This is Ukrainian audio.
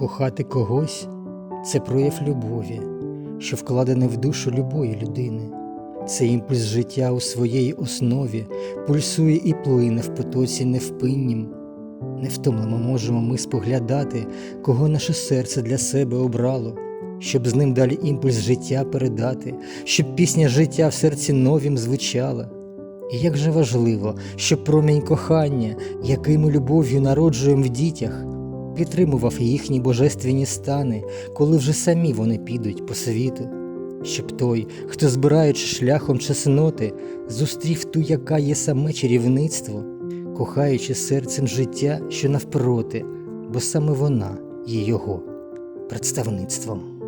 кохати когось це прояв любові, що вкладене в душу любої людини. Це імпульс життя у своєї основі пульсує і плине в потоці невпиннім. Невтомлено можемо ми споглядати, кого наше серце для себе обрало, щоб з ним далі імпульс життя передати, щоб пісня життя в серці новім звучала. І як же важливо, щоб промінь кохання, який ми любов'ю народжуємо в дітях, підтримував їхні божественні стани, коли вже самі вони підуть по світу, щоб той, хто збираючи шляхом чесноти, зустрів ту, яка є саме чарівництво, кохаючи серцем життя, що навпроти, бо саме вона є його представництвом.